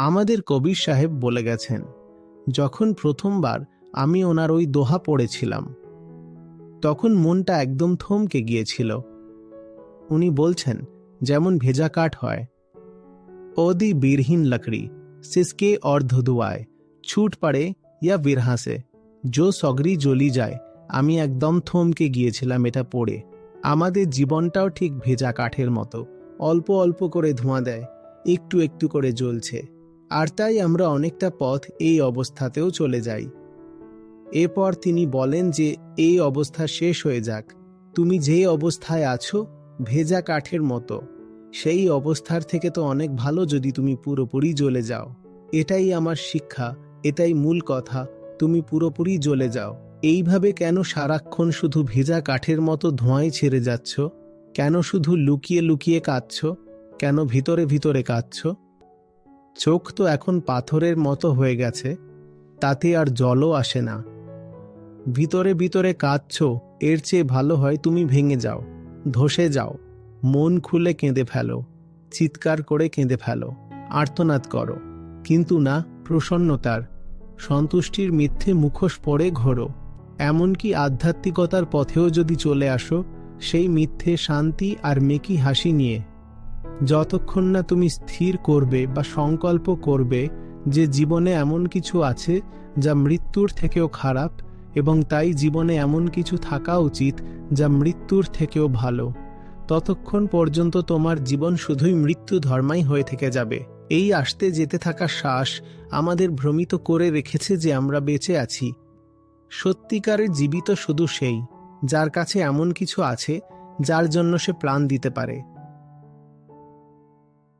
আমাদের কবির সাহেব বলে গেছেন, যখন প্রথমবার আমি ওনার ওই দোহা পড়েছিলাম, তখন মনটা একদম থমকে গিয়েছিল। উনি বলছেন, যেমন ভেজা কাঠ হয়। ওদি বীরহীন লকড়ি, সিসকে और ধুধুয়ায় ছুট পড়ে ইয়া বিরহাসে জো সগরি জ্বলি যায়, আমি একদম থমকে গিয়েছিলাম এটা পড়ে। আমাদের জীবনটাও ঠিক ভেজা কাঠের মতো, অল্প অল্প করে ধোঁয়া দেয়, একটু একটু করে জ্বলছে। আর তাই আমরা অনেকটা পথ এই অবস্থাতেও চলে যাই। এরপর তিনি বলেন যে, এই অবস্থা শেষ হয়ে যাক। তুমি যে অবস্থায় আছো, ভেজা কাঠের মতো। সেই অবস্থার থেকে তো অনেক ভালো যদি তুমি পুরোপুরি জ্বলে যাও। এটাই আমার শিক্ষা, এটাই মূল কথা, তুমি পুরোপুরি জ্বলে যাও। এইভাবে কেন সারাক্ষণ শুধু ভেজা কাঠের মতো ধোঁয়ায় ছেড়ে যাচ্ছ? কেন শুধু লুকিয়ে লুকিয়ে কাঁদছ? কেন ভিতরে ভিতরে কাঁদছ? চোখ তো এখন পাথরের মতো হয়ে গেছে, তাতে আর জলও আসে না। ভিতরে ভিতরে কাঁদছ, এর চেয়ে ভালো হয় তুমি ভেঙে যাও, ধসে যাও, মন খুলে কেঁদে ফেলো, চিৎকার করে কেঁদে ফেলো, আর্তনাদ করো। কিন্তু না, প্রসন্নতার, সন্তুষ্টির মিথ্যে মুখোশ পরে ঘোরো। এমনকি আধ্যাত্মিকতার পথেও যদি চলে আসো, সেই মিথ্যে শান্তি আর মেকি হাসি নিয়ে যতক্ষণ না তুমি স্থির করবে বা সংকল্প করবে যে জীবনে এমন কিছু আছে যা মৃত্যুর থেকেও খারাপ এবং তাই জীবনে এমন কিছু থাকা উচিত যা মৃত্যুর থেকেও ভালো, ততক্ষণ পর্যন্ত তোমার জীবন শুধুই মৃত্যু ধর্মাই হয়ে থেকে যাবে। এই আসতে যেতে থাকা শ্বাস আমাদের ভ্রমিত করে রেখেছে যে আমরা বেঁচে আছি। সত্যিকারের জীবিত শুধু সেই, যার কাছে এমন কিছু আছে, যার জন্য সে প্রাণ দিতে পারে।